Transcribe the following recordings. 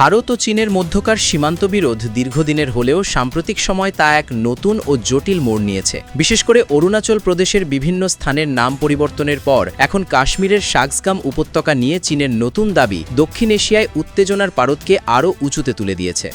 ভারত ও চীনের মধ্যকার সীমান্ত বিরোধ দীর্ঘদিনের হলেও সাম্প্রতিক সময় তা এক নতুন ও জটিল মোড় নিয়েছে। বিশেষ করে অরুণাচল প্রদেশের বিভিন্ন স্থানের নাম পরিবর্তনের পর এখন কাশ্মীরের শাকসগাম উপত্যকা নিয়ে চীনের নতুন দাবি দক্ষিণ এশিয়ায় উত্তেজনার পারদকে আরও উঁচুতে তুলে দিয়েছে।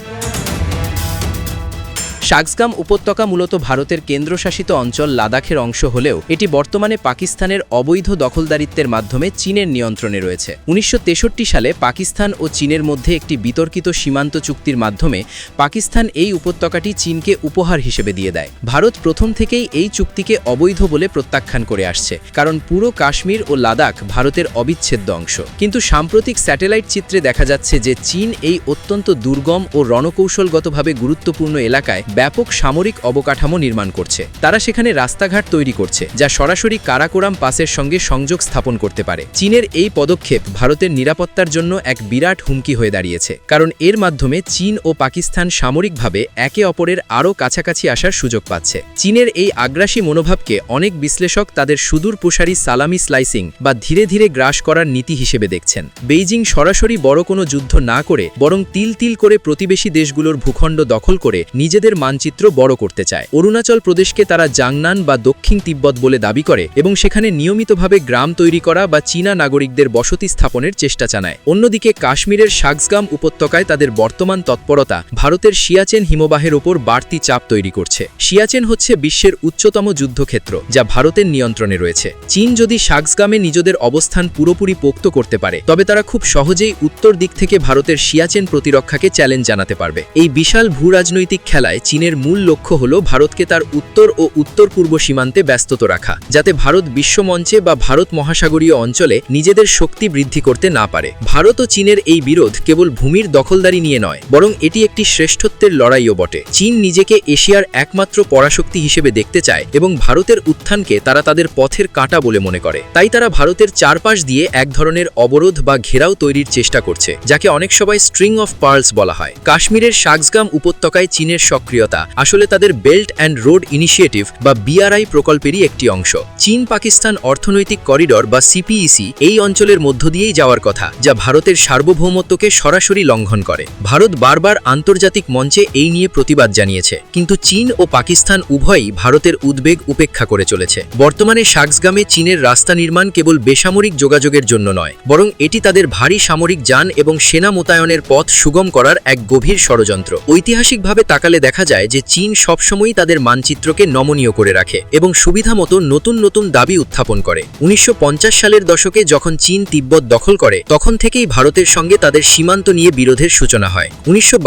শাকসগাম উপত্যকা মূলত ভারতের কেন্দ্রশাসিত অঞ্চল লাদাখের অংশ হলেও এটি বর্তমানে পাকিস্তানের অবৈধ দখলদারিত্বের মাধ্যমে চীনের নিয়ন্ত্রণে রয়েছে। উনিশশো তেষট্টি সালে পাকিস্তান ও চীনের মধ্যে একটি বিতর্কিত সীমান্ত চুক্তির মাধ্যমে পাকিস্তান এই উপত্যকাটি চীনকে উপহার হিসেবে দিয়ে দেয়। ভারত প্রথম থেকেই এই চুক্তিকে অবৈধ বলে প্রত্যাখ্যান করে আসছে, কারণ পুরো কাশ্মীর ও লাদাখ ভারতের অবিচ্ছেদ্য অংশ। কিন্তু সাম্প্রতিক স্যাটেলাইট চিত্রে দেখা যাচ্ছে যে চীন এই অত্যন্ত দুর্গম ও রণকৌশলগতভাবে গুরুত্বপূর্ণ এলাকায় ব্যাপক সামরিক অবকাঠামো নির্মাণ করছে। তারা সেখানে রাস্তাঘাট তৈরি করছে, যা সরাসরি কারাকোরাম পাসের সঙ্গে সংযোগ স্থাপন করতে পারে। চীনের এই পদক্ষেপ ভারতের নিরাপত্তার জন্য এক বিরাট হুমকি হয়ে দাঁড়িয়েছে, কারণ এর মাধ্যমে চীন ও পাকিস্তান সামরিকভাবে একে অপরের আরও কাছাকাছি আসার সুযোগ পাচ্ছে। চীনের এই আগ্রাসী মনোভাবকে অনেক বিশ্লেষক তাদের সুদূর প্রসারী সালামি স্লাইসিং বা ধীরে ধীরে গ্রাস করার নীতি হিসেবে দেখছেন। বেইজিং সরাসরি বড় কোনো যুদ্ধ না করে, বরং তিল তিল করে প্রতিবেশী দেশগুলোর ভূখণ্ড দখল করে নিজেদের মানচিত্র বড় করতে চায়। অরুণাচল প্রদেশকে তারা জাংনান বা দক্ষিণ তিব্বত বলে দাবি করে এবং সেখানে নিয়মিতভাবে গ্রাম তৈরি করা বা চীনা নাগরিকদের বসতি স্থাপনের চেষ্টা চালায়। অন্যদিকে কাশ্মীরের শাকসগাম উপত্যকায় তাদের বর্তমান তৎপরতা ভারতের সিয়াচেন হিমবাহের ওপর বাড়তি চাপ তৈরি করছে। সিয়াচেন হচ্ছে বিশ্বের উচ্চতম যুদ্ধক্ষেত্র, যা ভারতের নিয়ন্ত্রণে রয়েছে। চীন যদি শাকসগামে নিজেদের অবস্থান পুরোপুরি পোক্ত করতে পারে, তবে তারা খুব সহজেই উত্তর দিক থেকে ভারতের সিয়াচেন প্রতিরক্ষাকে চ্যালেঞ্জ জানাতে পারবে। এই বিশাল ভূ রাজনৈতিক খেলায় চীনের মূল লক্ষ্য হল ভারতকে তার উত্তর ও উত্তর পূর্ব সীমান্তে ব্যস্তত রাখা, যাতে ভারত বিশ্বমঞ্চে বা ভারত মহাসাগরীয় অঞ্চলে নিজেদের শক্তি বৃদ্ধি করতে না পারে। ভারত ও চীনের এই বিরোধ কেবল ভূমির দখলদারি নিয়ে নয়, বরং এটি একটি শ্রেষ্ঠত্বের লড়াইও বটে। চীন নিজেকে এশিয়ার একমাত্র পরাশক্তি হিসেবে দেখতে চায় এবং ভারতের উত্থানকে তারা তাদের পথের কাঁটা বলে মনে করে। তাই তারা ভারতের চারপাশ দিয়ে এক ধরনের অবরোধ বা ঘেরাও তৈরির চেষ্টা করছে, যাকে অনেক সময় স্ট্রিং অফ পার্লস বলা হয়। কাশ্মীরের শাকসগাম উপত্যকায় চীনের সক্রিয়তা আসলে তাদের বেল্ট অ্যান্ড রোড ইনিশিয়েটিভ বা বিআরআই প্রকল্পেরই একটি অংশ। চীন পাকিস্তান অর্থনৈতিক করিডর বা সিপিইসি এই অঞ্চলের মধ্য দিয়েই যাওয়ার কথা, যা ভারতের সার্বভৌমত্বকে সরাসরি লঙ্ঘন করে। ভারত বারবার আন্তর্জাতিক মঞ্চে এই নিয়ে প্রতিবাদ জানিয়েছে, কিন্তু চীন ও পাকিস্তান উভয়ই ভারতের উদ্বেগ উপেক্ষা করে চলেছে। বর্তমানে শাকসগামে চীনের রাস্তা নির্মাণ কেবল বেসামরিক যোগাযোগের জন্য নয়, বরং এটি তাদের ভারী সামরিক যান এবং সেনা মোতায়েনের পথ সুগম করার এক গভীর ষড়যন্ত্র। ঐতিহাসিকভাবে তাকালে দেখা যায় যে চীন সবসময়ই তাদের মানচিত্রকে নমনীয় করে রাখে এবং সুবিধামতো নতুন নতুন দাবি উত্থাপন করে। উনিশশো সালের দশকে যখন চীন তিব্বত দখল করে, তখন থেকেই ভারতের সঙ্গে তাদের সীমান্ত নিয়ে বিরোধের সূচনা হয়। উনিশশো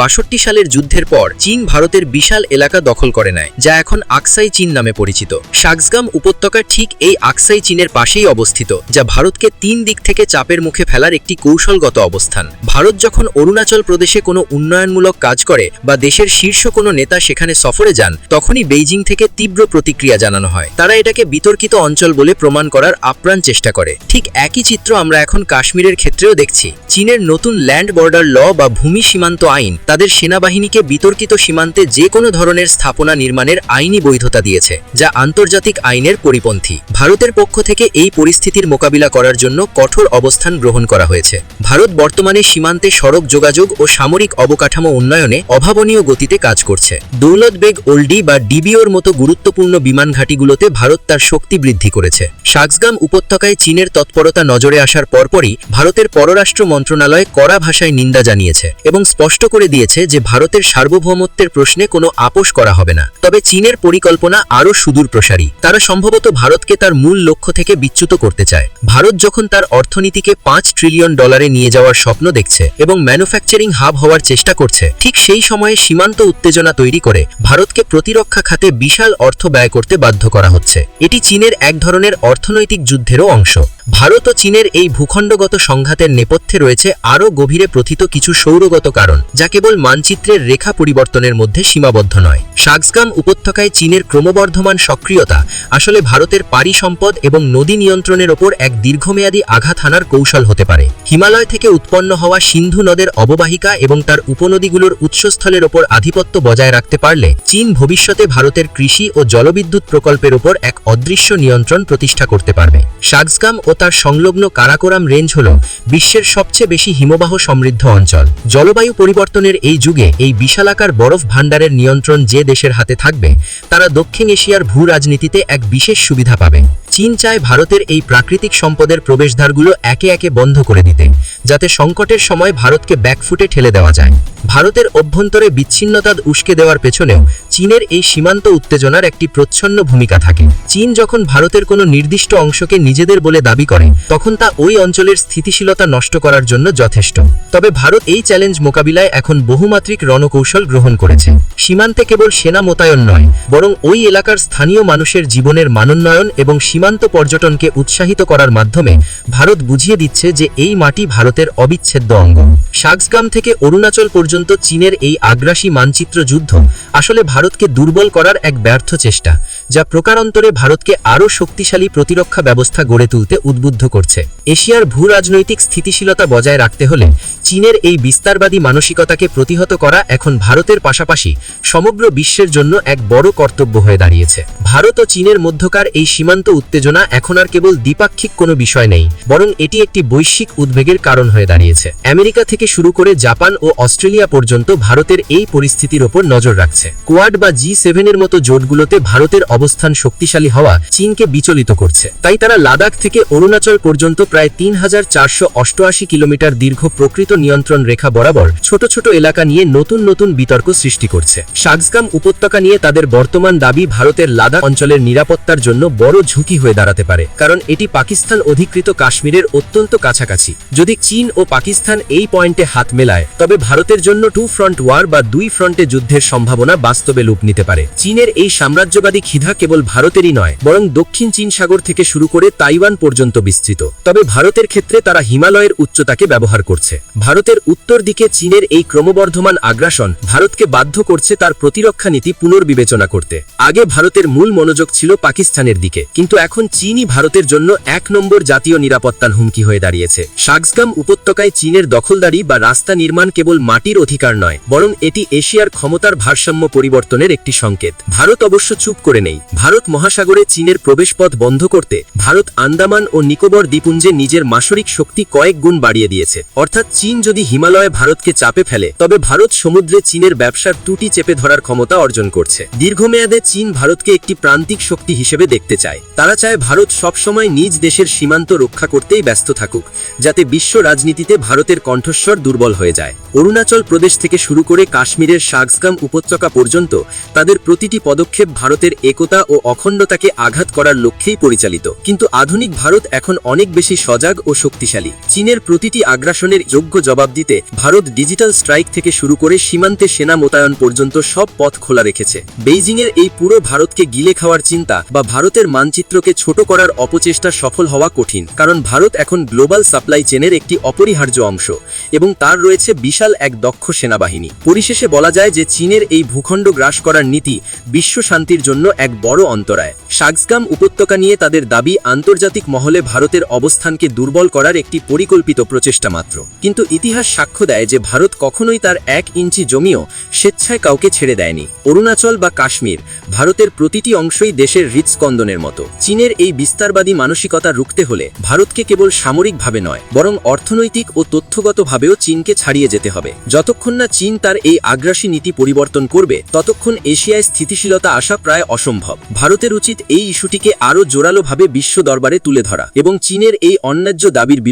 সালের যুদ্ধের পর, চীন ভারতের বিশাল এলাকা দখল করে নেয়, যা এখন আকসাই চীন নামে পরিচিত। শাকসগাম উপত্যকা ঠিক এই আকসাই চীনের পাশেই অবস্থিত, যা ভারতকে তিন দিক থেকে চাপের মুখে ফেলার একটি কৌশলগত অবস্থান। ভারত যখন অরুণাচল প্রদেশে কোনো উন্নয়নমূলক কাজ করে বা দেশের শীর্ষ কোনো নেতা সেখানে সফরে যান, তখনই বেইজিং থেকে তীব্র প্রতিক্রিয়া জানানো হয়। তারা এটাকে বিতর্কিত অঞ্চল বলে প্রমাণ করার আপ্রাণ চেষ্টা করে। ঠিক একই চিত্র আমরা এখন কাশ্মীরের ক্ষেত্রেও দেখছি। চীনের নতুন ল্যান্ড বর্ডার ল বা ভূমি সীমান্ত আইন তাদের সেনাবাহিনীকে বিতর্কিত সীমান্তে যে কোনো ধরনের স্থাপনা নির্মাণের আইনি বৈধতা দিয়েছে, যা আন্তর্জাতিক আইনের পরিপন্থী। ভারতের পক্ষ থেকে এই পরিস্থিতির মোকাবিলা করার জন্য কঠোর অবস্থান গ্রহণ করা হয়েছে। ভারত বর্তমানে সীমান্তে সড়ক যোগাযোগ ও সামরিক অবকাঠামো উন্নয়নে অভাবনীয় গতিতে কাজ করছে। দৌলত বেগ ওল্ডি বা ডিবিওর মতো গুরুত্বপূর্ণ বিমান ঘাঁটিগুলোতে ভারত তার শক্তি বৃদ্ধি করেছে। শাকসগাম উপত্যকায় চীনের তৎপরতা নজরে আসার পরপরই ভারতের পররাষ্ট্র মন্ত্রণালয় কড়া ভাষায় নিন্দা জানিয়েছে এবং স্পষ্ট করে দিয়েছে যে ভারতের সার্বভৌমত্বের প্রশ্নে কোনো আপোষ করা হবে না। তবে চীনের পরিকল্পনা আরও সুদূর প্রসারী। তারা সম্ভবত ভারতকে তার মূল লক্ষ্য থেকে বিচ্যুত করতে চায়। ভারত যখন তার অর্থনীতিকে পাঁচ ট্রিলিয়ন ডলারে নিয়ে যাওয়ার স্বপ্ন দেখছে এবং ম্যানুফ্যাকচারিং হাব হওয়ার চেষ্টা করছে, ঠিক সেই সময়ে সীমান্ত উত্তেজনা তৈরি করে ভারতকে প্রতিরক্ষা খাতে বিশাল অর্থ ব্যয় করতে বাধ্য করা হচ্ছে। এটি চীনের এক ধরনের অর্থনৈতিক যুদ্ধেরও অংশ। ভারত ও চীনের এই ভূখণ্ডগত সংঘাতের নেপথ্যে রয়েছে আরও গভীরে প্রথিত কিছু সৌরগত কারণ, যা কেবল মানচিত্রের রেখা পরিবর্তনের মধ্যে সীমাবদ্ধ নয়। শাকসগাম উপত্যকায় চীনের ক্রমবর্ধমান সক্রিয়তা আসলে ভারতের পারি সম্পদ এবং নদী নিয়ন্ত্রণের ওপর এক দীর্ঘমেয়াদী আঘাত হানার কৌশল হতে পারে। হিমালয় থেকে উৎপন্ন হওয়া সিন্ধু নদের অববাহিকা এবং তার উপনদীগুলোর উৎসস্থলের ওপর আধিপত্য বজায় রাখতে পারলে চীন ভবিষ্যতে ভারতের কৃষি ও জলবিদ্যুৎ প্রকল্পের ওপর এক অদৃশ্য নিয়ন্ত্রণ প্রতিষ্ঠা করতে পারবে। শাকসগাম ও তার সংলগ্ন কারাকোরাম রেঞ্জ হল বিশ্বের সবচেয়ে বেশি হিমবাহ সমৃদ্ধ অঞ্চল। জলবায়ু পরিবর্তনের এই যুগে এই বিশালাকার বরফ ভাণ্ডারের নিয়ন্ত্রণ যে দেশের হাতে থাকবে, তারা দক্ষিণ এশিয়ার ভূ রাজনীতিতে এক বিশেষ সুবিধা পাবে। চীন চায় ভারতের এই প্রাকৃতিক সম্পদের প্রবেশদ্বারগুলো একে একে বন্ধ করে দিতে, যাতে সংকটের সময় ভারতকে ব্যাকফুটে ঠেলে দেওয়া যায়। ভারতের অভ্যন্তরে বিচ্ছিন্নতা উস্কে দেওয়ার পেছনেও চীনের এই সীমান্ত উত্তেজনার একটি প্রচ্ছন্ন ভূমিকা থাকে। চীন যখন ভারতের কোনো নির্দিষ্ট অংশকে নিজেদের বলে দাবি করে, তখন তা ওই অঞ্চলের স্থিতিশীলতা নষ্ট করার জন্য যথেষ্ট। তবে ভারত এই চ্যালেঞ্জ মোকাবিলায় এখন বহুমাত্রিক রণকৌশল গ্রহণ করেছে। সীমান্তে কেবল সেনা মোতায়েন নয়, বরং ওই এলাকার স্থানীয় মানুষের জীবনের মানোন্নয়ন এবং সীমান্ত পর্যটনকে উৎসাহিত করার মাধ্যমে ভারত বুঝিয়ে দিচ্ছে যে এই মাটি ভারতের অবিচ্ছেদ্য অঙ্গ। সাগসগাম থেকে অরুণাচল পর্যন্ত চীনের এই আগ্রাসী মানচিত্র যুদ্ধ আসলে ভারতকে দুর্বল করার এক ব্যর্থ চেষ্টা। যা প্রকারান্তরে ভারতকে আরও শক্তিশালী প্রতিরক্ষা ব্যবস্থা গড়ে তুলতে উদ্বুদ্ধ করছে। এশিয়ার ভূ রাজনৈতিক স্থিতিশীলতা বজায় রাখতে হলে চীনের এই বিস্তারবাদী মানসিকতাকে প্রতিহত করা এখন ভারতের পাশাপাশি সমগ্র বিশ্বের জন্য এক বড় কর্তব্য হয়ে দাঁড়িয়েছে। ভারত ও চীনের মধ্যকার এই সীমান্ত উত্তেজনা এখন আর কেবল দ্বিপাক্ষিক কোনো বিষয় নেই, বরং এটি একটি বৈশ্বিক উদ্বেগের কারণ হয়ে দাঁড়িয়েছে। আমেরিকা থেকে শুরু করে জাপান ও অস্ট্রেলিয়া পর্যন্ত ভারতের এই পরিস্থিতির ওপর নজর রাখছে। কোয়াড বা জি সেভেনের মতো জোটগুলোতে ভারতের অবস্থান শক্তিশালী হওয়া চীনকে বিচলিত করছে। তাই তারা লাদাখ থেকে অরুণাচল পর্যন্ত প্রায় তিন হাজার চারশো অষ্টআশি কিলোমিটার দীর্ঘ প্রকৃত নিয়ন্ত্রণ রেখা বরাবর ছোট ছোট এলাকা নিয়ে নতুন নতুন বিতর্ক সৃষ্টি করছে। সাগসগাম উপত্যকা নিয়ে তাদের বর্তমান দাবি ভারতের লাদাখ অঞ্চলের নিরাপত্তার জন্য বড় ঝুঁকি হয়ে দাঁড়াতে পারে, কারণ এটি পাকিস্তান অধিকৃত কাশ্মীরের অত্যন্ত কাছাকাছি। যদি চীন ও পাকিস্তান এই পয়েন্টে হাত মেলায়, তবে ভারতের জন্য টু ফ্রন্ট ওয়ার বা দুই ফ্রন্টে যুদ্ধের সম্ভাবনা বাস্তবে লুপ নিতে পারে। চীনের এই সাম্রাজ্যবাদী খিধা কেবল ভারতেরই নয়, বরং দক্ষিণ চীন সাগর থেকে শুরু করে তাইওয়ান পর্যন্ত বিস্তৃত। তবে ভারতের ক্ষেত্রে তারা হিমালয়ের উচ্চতাকে ব্যবহার করছে। ভারতের উত্তর দিকে চীনের এই ক্রমবর্ধমান আগ্রাসন ভারতকে বাধ্য করছে তার প্রতিরক্ষা নীতি পুনর্বিবেচনা করতে। আগে ভারতের মূল মনোযোগ ছিল পাকিস্তানের দিকে, কিন্তু এখন চীনই ভারতের জন্য এক নম্বর জাতীয় নিরাপত্তার হুমকি হয়ে দাঁড়িয়েছে। সাগসগাম উপত্যকায় চীনের দখলদারি বা রাস্তা নির্মাণ কেবল মাটির অধিকার নয়, বরং এটি এশিয়ার ক্ষমতার ভারসাম্য পরিবর্তনের একটি সংকেত। ভারত অবশ্য চুপ করে নেই। ভারত মহাসাগরে চীনের প্রবেশপথ বন্ধ করতে ভারত আন্দামান ও নিকোবর দ্বীপুঞ্জে নিজের মাসরিক শক্তি কয়েক গুণ বাড়িয়ে দিয়েছে। অর্থাৎ চীন যদি হিমালয়ে ভারতকে চাপে ফেলে, তবে ভারত সমুদ্রে চীনের ব্যবসার ত্রুটি চেপে ধরার ক্ষমতা অর্জন করছে। দীর্ঘমেয়াদে চীন ভারতকে একটি প্রান্তিক শক্তি হিসেবে দেখতে চায়। তারা চায় ভারত সবসময় নিজ দেশের সীমান্ত রক্ষা করতেই ব্যস্ত থাকুক, যাতে বিশ্ব রাজনীতিতে ভারতের কণ্ঠস্বর দুর্বল হয়ে যায়। অরুণাচল প্রদেশ থেকে শুরু করে কাশ্মীরের সাগসগাম উপত্যকা পর্যন্ত তাদের প্রতিটি পদক্ষেপ ভারতের একতা ও অখণ্ডতাকে আঘাত করার লক্ষ্যেই পরিচালিত। কিন্তু আধুনিক ভারত এখন অনেক বেশি সজাগ ও শক্তিশালী। চীনের প্রতিটি আগ্রাসনের যোগ্য জবাব দিতে ভারত ডিজিটাল স্ট্রাইক থেকে শুরু করে সীমান্তে সেনা মোতায়েন পর্যন্ত সব পথ খোলা রেখেছে। বেইজিংয়ের এই পুরো ভারতকে গিলে খাওয়ার চিন্তা বা ভারতের মানচিত্রকে ছোট করার অপচেষ্টা সফল হওয়া কঠিন। কারণ ভারত এখন গ্লোবাল সাপ্লাই চেনের একটি অপরিহার্য অংশ এবং তার রয়েছে বিশাল এক দক্ষ সেনাবাহিনী। পরিশেষে বলা যায় যে চীনের এই ভূখণ্ড গ্রাস করার নীতি বিশ্ব শান্তির জন্য এক বড় অন্তরায়। সাগসগাম উপত্যকা নিয়ে তাদের দাবি, আন্তর্জাতিক মহলে ভারতের অবস্থানকে দুর্বল করার একটি পরিকল্পিত প্রচেষ্টা মাত্র। কিন্তু ইতিহাস সাক্ষ্য দেয় যে ভারত কখনোই তার এক ইঞ্চি জমিও স্বেচ্ছায় কাউকে ছেড়ে দেয়নি। অরুণাচল বা কাশ্মীর, ভারতের প্রতিটি অংশই দেশের হৃৎস্পন্দনের মতো। চীনের এই বিস্তারবাদী মানসিকতা রুখতে হলে ভারতকে কেবল সামরিকভাবে নয়, বরং অর্থনৈতিক ও তথ্যগতভাবেও চীনকে ছাড়িয়ে যেতে হবে। যতক্ষণ না চীন তার এই আগ্রাসী নীতি পরিবর্তন করবে, ততক্ষণ এশিয়ায় স্থিতিশীলতা আসা প্রায় অসম্ভব। ভারতের উচিত এই ইস্যুটিকে আরও জোরালোভাবে বিশ্ব দরবারে তুলে ধরা এবং চীনের এই অন্যায্য দাবির